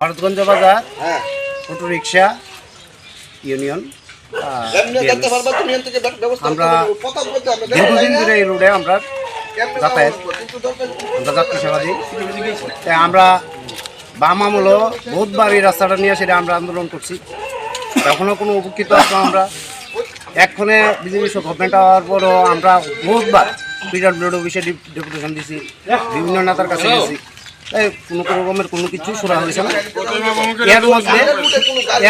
ভারতগঞ্জ বাজার হ্যাঁ। Auto rickshaw union আমরা দীর্ঘদিন ধরে এই রোডে আমরা যাতায়াত। আমরা যাত্রী সেবা দিই। তাই আমরা বাম আমলো বহুতবার এই রাস্তাটা নিয়ে সেটা আমরা আন্দোলন করছি। তখনও কোনো উপকৃত আসলাম আমরা? এক্ষণে বিজেপি গভর্নমেন্ট হওয়ার পরও আমরা বহুতবার পিডব্লিউডি অফিসে ডেপুটেশন দিছি। বিভিন্ন নেতার কাছে গেছি। কোনো কোনো রকমের কোনো কিছু শোনা হয়েছে না। এর মধ্যে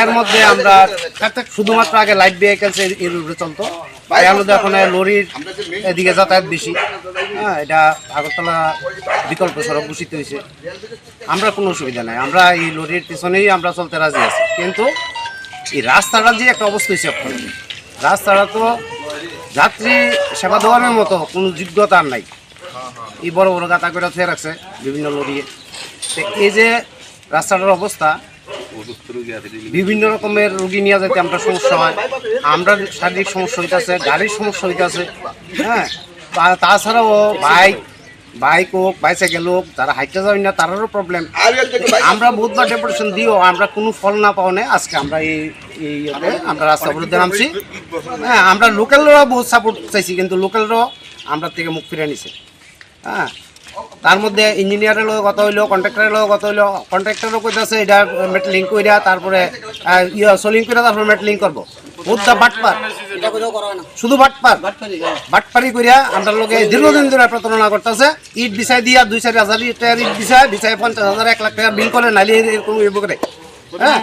এর মধ্যে আমরা শুধুমাত্র আগে লাইট ভেহিকেলস এই রুটে চলতো। এর মধ্যে এখন লরির এদিকে যাতায়াত বেশি। হ্যাঁ এটা আগরতলা বিকল্প সড়ক ঘোষিত হয়েছে। আমরা কোনো অসুবিধা নাই। আমরা এই লরির পিছনেই আমরা চলতে রাজি আছি। কিন্তু এই রাস্তাটা যে একটা অবস্থা হয়েছে এখন। রাস্তাটা তো যাত্রী সেবা দেওয়ার মতো কোনো যোগ্যতা আর নাই। এই বড় বড় গাতা করে থুয়ে রাখছে বিভিন্ন লরিয়ে তো এই যে রাস্তাটার অবস্থা, বিভিন্ন রকমের রুগী নিয়ে যেতে আমরা সমস্যা হয়। আমরা শারীরিক সমস্যা হইতেছে, গাড়ির সমস্যা হইতেছে হ্যাঁ? তাছাড়াও বাইক বাইক হোক, বাইসাইকেল হোক, যারা হাইটে যাবেন না, তারারও প্রবলেম আমরা বহুতবার ডেপুটেশন দিও আমরা কোনো ফল না পাওয়া আজকে আমরা এই এই আমরা রাস্তা অবরোধে নামছি। হ্যাঁ আমরা লোকালরা বহুত সাপোর্ট চাইছি, কিন্তু লোকালরাও আমরা থেকে মুখ ফিরে নিছে। হ্যাঁ তার মধ্যে ইঞ্জিনিয়ারের লোক কত হইল কন্ট্রাক্টরের লোক কত হইল। কন্ট্রাক্টরও কইতাছে এটা মেটলিং কইরা তারপরে ইয়ে সোলিং করে তারপরে মেটলিং করব। বহুত বাটপার। শুধু বাটপার। বাটপারি করিয়া আমরা লোকে দীর্ঘদিন ধরে প্রতারণা করতেছে। ইট বিছাই দিয়া দুই চারি হাজার টাকার ইট বিছাই বিছাই পঞ্চাশ হাজার এক লাখ টাকা বিল করে নালি এরকম ইয়ে করে। হ্যাঁ?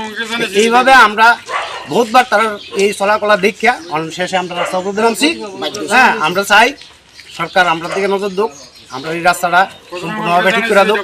এইভাবে আমরা বহুতবার তার এই চলাকলা দেখিয়া শেষে আমরা রাস্তা অবরোধে নামছি হ্যাঁ আমরা চাই সরকার আমরা দিকে নজর দুক। আমরা এই রাস্তাটা সম্পূর্ণভাবে ঠিক করে দুক